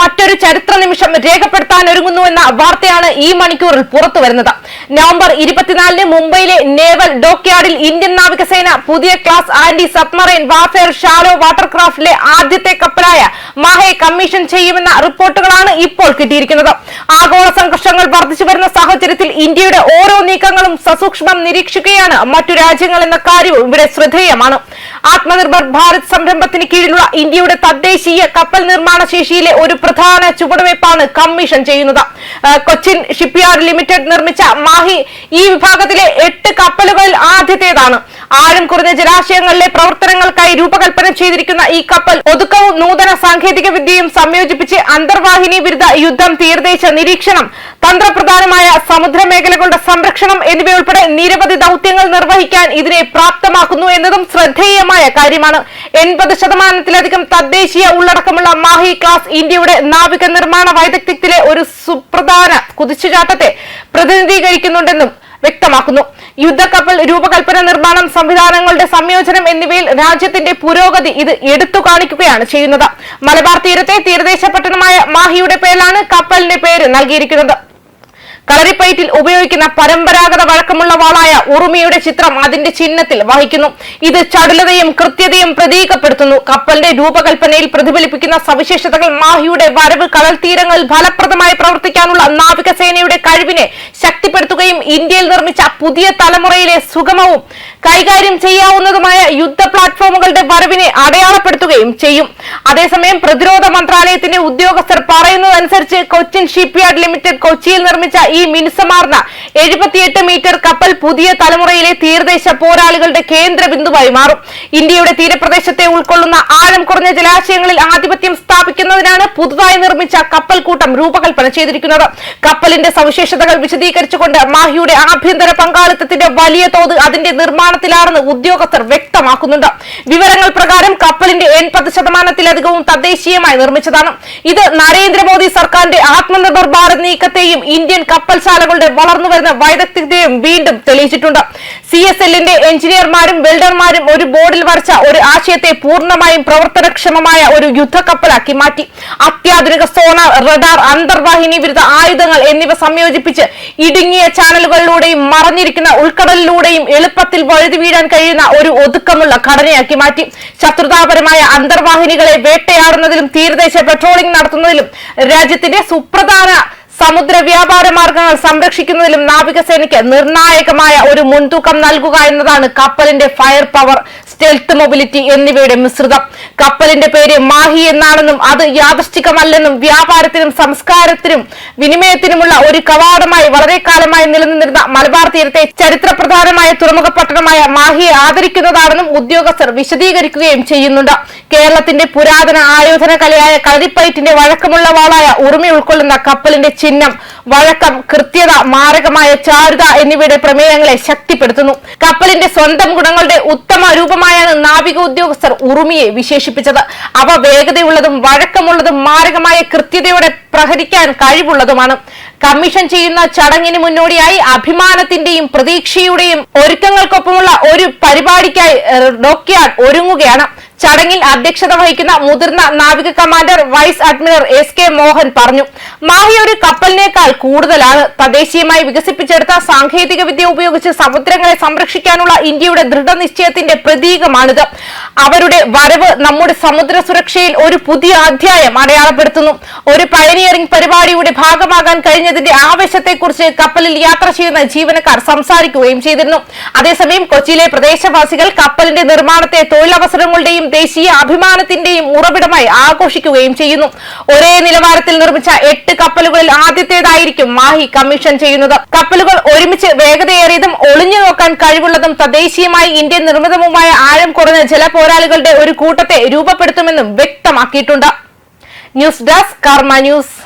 മറ്റൊരു ചരിത്ര നിമിഷം രേഖപ്പെടുത്താൻ ഒരുങ്ങുന്നു എന്ന വാർത്തയാണ് ഈ മണിക്കൂറിൽ പുറത്തു വരുന്നത്. നവംബർ ഇരുപത്തിനാലിന് മുംബൈയിലെ നേവൽ ഡോക്യാർഡിൽ ഇന്ത്യൻ നാവികസേന പുതിയ class anti submarine warfare shallow വാട്ടർക്രാഫ്റ്റിലെ ആദ്യത്തെ കപ്പലായ മാഹെ കമ്മീഷൻ ചെയ്യുമെന്ന റിപ്പോർട്ടുകളാണ് ഇപ്പോൾ കിട്ടിയിരിക്കുന്നത്. ആഗോള സംഘർഷങ്ങൾ വർദ്ധിച്ചു വരുന്ന സാഹചര്യത്തിൽ ഇന്ത്യയുടെ ഓരോ നീക്കങ്ങളും സസൂക്ഷ്മം നിരീക്ഷിക്കുകയാണ് മറ്റു രാജ്യങ്ങൾ എന്ന കാര്യവും ഇവിടെ ശ്രദ്ധേയമാണ്. ആത്മനിർഭർ ഭാരത് സംരംഭത്തിന് കീഴിലുള്ള ഇന്ത്യയുടെ തദ്ദേശീയ കപ്പൽ നിർമ്മാണ ശേഷിയിലെ ഒരു പ്രധാന ചുവടുവയ്പ്പാണ് കമ്മീഷൻ ചെയ്യുന്നത്. കൊച്ചിൻ ഷിപ്പ്യാർഡ് ലിമിറ്റഡ് നിർമ്മിച്ച മാഹി ഈ വിഭാഗത്തിലെ എട്ട് കപ്പലുകളിൽ ആദ്യത്തേതാണ്. ആഴം കുറഞ്ഞ ജലാശയങ്ങളിലെ പ്രവർത്തനങ്ങൾക്കായി രൂപകൽപ്പന ചെയ്തിരിക്കുന്ന ഈ കപ്പൽ ഒതുക്കവും നൂതന സാങ്കേതിക വിദ്യയും സംയോജിപ്പിച്ച് അന്തർവാഹിനി വിരുദ്ധ യുദ്ധം തീരദേശ നിരീക്ഷണം തന്ത്രപ്രധാനമായ സമുദ്ര മേഖലകളുടെ സംരക്ഷണം എന്നിവയുൾപ്പെടെ നിരവധി ദൌത്യങ്ങൾ നിർവഹിക്കാൻ ഇതിനെ പ്രാപ്തമാക്കുന്നു എന്നതും ശ്രദ്ധേയമായ കാര്യമാണ്. എൺപത് ശതമാനത്തിലധികം തദ്ദേശീയ ഉള്ളടക്കമുള്ള മാഹി ക്ലാസ് ഇന്ത്യയുടെ നാവിക നിർമ്മാണ വൈദഗ്ധ്യത്തിലെ ഒരു സുപ്രധാന കുതിച്ചുചാട്ടത്തെ പ്രതിനിധീകരിക്കുന്നുണ്ടെന്നും വ്യക്തമാക്കുന്നു. യുദ്ധക്കപ്പൽ രൂപകൽപ്പന നിർമ്മാണം സംവിധാനങ്ങളുടെ സംയോജനം എന്നിവയിൽ രാജ്യത്തിന്റെ പുരോഗതി ഇത് എടുത്തു കാണിക്കുകയാണ് ചെയ്യുന്നത്. മലബാർ തീരത്തെ തീരദേശ പട്ടണമായ മാഹിയുടെ പേരിലാണ് കപ്പലിന്റെ പേര് നൽകിയിരിക്കുന്നത്. കളരിപ്പയറ്റിൽ ഉപയോഗിക്കുന്ന പരമ്പരാഗത വഴക്കമുള്ള വാളായ ഉറുമിയുടെ ചിത്രം അതിന്റെ ചിഹ്നത്തിൽ വഹിക്കുന്നു. ഇത് ചടുലതയും കൃത്യതയും പ്രതീകപ്പെടുത്തുന്നു. കപ്പലിന്റെ രൂപകൽപ്പനയിൽ പ്രതിഫലിപ്പിക്കുന്ന സവിശേഷതകൾ മാഹിയുടെ വരവ് കടൽ തീരങ്ങളിൽ ഫലപ്രദമായി പ്രവർത്തിക്കാനുള്ള നാവികസേനയുടെ കഴിവിനെ ശക്തിപ്പെടുത്തുകയും ഇന്ത്യയിൽ നിർമ്മിച്ച പുതിയ തലമുറയിലെ സുഗമവും കൈകാര്യം ചെയ്യാവുന്നതുമായ യുദ്ധ പ്ലാറ്റ്ഫോമുകളുടെ വരവിനെ അടയാളപ്പെടുത്തുകയും ചെയ്യും. അതേസമയം പ്രതിരോധ മന്ത്രാലയത്തിന്റെ കൊച്ചിൻ ഷിപ്പ്യാർഡ് ലിമിറ്റഡ് കൊച്ചിയിൽ നിർമ്മിച്ച ഈ മിനുസമാർന്ന എഴുപത്തിയെട്ട് മീറ്റർ കപ്പൽ പുതിയ തലമുറയിലെ തീരദേശ പോരാളികളുടെ കേന്ദ്ര ബിന്ദുവായി മാറും. ഇന്ത്യയുടെ തീരപ്രദേശത്തെ ഉൾക്കൊള്ളുന്ന ആഴം കുറഞ്ഞ ജലാശയങ്ങളിൽ ആധിപത്യം സ്ഥാപിക്കുന്നതിനാണ് പുതുതായി നിർമ്മിച്ച കപ്പൽ കൂട്ടം രൂപകൽപ്പന ചെയ്തിരിക്കുന്നത്. കപ്പലിന്റെ സവിശേഷതകൾ വിശദീകരിച്ചുകൊണ്ട് മാഹിയുടെ ആഭ്യന്തര പങ്കാളിത്തത്തിന്റെ വലിയ തോത് അതിന്റെ നിർമ്മാണത്തിലാണെന്ന് ഉദ്യോഗസ്ഥർ വ്യക്തമാക്കുന്നുണ്ട്. വിവരങ്ങൾ പ്രകാരം കപ്പലിന്റെ എൺപത് ശതമാനത്തിലധികവും തദ്ദേശീയമായി നിർമ്മിച്ചതാണ്. ഇത് നരേന്ദ്രമോദി സർക്കാരിന്റെ ആത്മനിർഭർ ഭാരത് നീക്കത്തെയും ഇന്ത്യൻ കപ്പൽശാലകളുടെ വളർന്നുവരുന്ന വൈദഗ്ധ്യത്തെയും വീണ്ടും തെളിയിച്ചിട്ടുണ്ട്. സി എസ് എല്ലിന്റെ എഞ്ചിനീയർമാരും വെൽഡർമാരും ഒരു ബോർഡിൽ വരച്ച ഒരു ആശയത്തെ പൂർണമായും പ്രവർത്തനക്ഷമമായ ഒരു യുദ്ധക്കപ്പലാക്കി മാറ്റി. അത്യാധുനിക സോണാർ റഡാർ അന്തർവാഹിനി വിരുദ്ധ ആയുധങ്ങൾ എന്നിവ സംയോജിപ്പിച്ച് ഇടുങ്ങിയ ചാനലുകളിലൂടെയും മറഞ്ഞിരിക്കുന്ന ഉൾക്കടലിലൂടെയും എളുപ്പത്തിൽ വഴുതി വീഴാൻ കഴിയുന്ന ഒരു ഒതുക്കമുള്ള ഘടനയാക്കി മാറ്റി. ശത്രുതാപരമായ അന്തർവാഹിനികളെ വേട്ടയാടുന്നതിലും തീരദേശ പെട്രോളിംഗ് നടത്തുന്നതിലും രാജ്യത്തിന്റെ സുപ്രധാന സമുദ്ര വ്യാപാര മാർഗങ്ങൾ സംരക്ഷിക്കുന്നതിലും നാവികസേനയ്ക്ക് നിർണായകമായ ഒരു മുൻതൂക്കം നൽകുക എന്നതാണ് കപ്പലിന്റെ ഫയർ പവർ സ്റ്റെൽത്ത് മൊബിലിറ്റി എന്നിവയുടെ മിശ്രിതം. കപ്പലിന്റെ പേര് മാഹി എന്നാണെന്നും അത് യാദൃശ്ചികമല്ലെന്നും വ്യാപാരത്തിനും സംസ്കാരത്തിനും വിനിമയത്തിനുമുള്ള ഒരു കവാടമായി വളരെ മലബാർ തീരത്തെ ചരിത്രപ്രധാനമായ തുറമുഖ പട്ടണമായ മാഹിയെ ആദരിക്കുന്നതാണെന്നും ഉദ്യോഗസ്ഥർ വിശദീകരിക്കുകയും ചെയ്യുന്നുണ്ട്. കേരളത്തിന്റെ പുരാതന ആയോധന കലയായ കളരിപ്പയറ്റിന്റെ വഴക്കമുള്ള വാളായ ഉറുമി ഉൾക്കൊള്ളുന്ന കപ്പലിന്റെ ചിഹ്നം വഴക്കം കൃത്യത മാരകമായ ചാരുത എന്നിവയുടെ പ്രമേയങ്ങളെ ശക്തിപ്പെടുത്തുന്നു. കപ്പലിന്റെ സ്വന്തം ഗുണങ്ങളുടെ ഉത്തമ രൂപമായാണ് നാവിക ഉദ്യോഗസ്ഥർ ഉറുമിയെ വിശേഷിപ്പിച്ചത്. അവ വേഗതയുള്ളതും വഴക്കമുള്ളതും മാരകമായ കൃത്യതയോടെ പ്രഹരിക്കാൻ കഴിവുള്ളതുമാണ്. കമ്മീഷൻ ചെയ്യുന്ന ചടങ്ങിന് മുന്നോടിയായി അഭിമാനത്തിന്റെയും പ്രതീക്ഷയുടെയും ഒരുക്കങ്ങൾക്കൊപ്പമുള്ള ഒരു പരിപാടിക്കായി ഡോക്യാർഡ് ഒരുങ്ങുകയാണ്. ചടങ്ങിൽ അധ്യക്ഷത വഹിക്കുന്ന മുതിർന്ന നാവിക commander vice admiral S K Mohan പറഞ്ഞു മാഹി ഒരു കപ്പലിനേക്കാൾ കൂടുതലാണ്. തദ്ദേശീയമായി വികസിപ്പിച്ചെടുത്ത സാങ്കേതിക വിദ്യ ഉപയോഗിച്ച് സമുദ്രങ്ങളെ സംരക്ഷിക്കാനുള്ള ഇന്ത്യയുടെ ദൃഢനിശ്ചയത്തിന്റെ പ്രതീകമാണിത്. അവരുടെ വരവ് നമ്മുടെ സമുദ്ര സുരക്ഷയിൽ ഒരു പുതിയ അധ്യായം അടയാളപ്പെടുത്തുന്നു. ഒരു പയനിയറിംഗ് പരിപാടിയുടെ ഭാഗമാകാൻ കഴിഞ്ഞതിന്റെ ആവശ്യത്തെക്കുറിച്ച് കപ്പലിൽ യാത്ര ചെയ്യുന്ന ജീവനക്കാർ സംസാരിക്കുകയും ചെയ്തിരുന്നു. അതേസമയം കൊച്ചിയിലെ പ്രദേശവാസികൾ കപ്പലിന്റെ നിർമ്മാണത്തെ തൊഴിലവസരങ്ങളുടെയും ദേശീയ അഭിമാനത്തിന്റെയും ഉറവിടമായി ആഘോഷിക്കുകയും ചെയ്യുന്നു. ഒരേ നിലവാരത്തിൽ നിർമ്മിച്ച എട്ട് കപ്പലുകളിൽ ആദ്യത്തേതായിരിക്കും മാഹി കമ്മീഷൻ ചെയ്യുന്നത്. കപ്പലുകൾ ഒരുമിച്ച് വേഗതയേറിയതും ഒളിഞ്ഞു നോക്കാൻ കഴിവുള്ളതും തദ്ദേശീയമായി ഇന്ത്യൻ നിർമ്മിതവുമായ ആഴം കുറഞ്ഞ ജല പോരാളികളുടെ ഒരു കൂട്ടത്തെ രൂപപ്പെടുത്തുമെന്നും വ്യക്തമാക്കിയിട്ടുണ്ട്. News desk Karma news.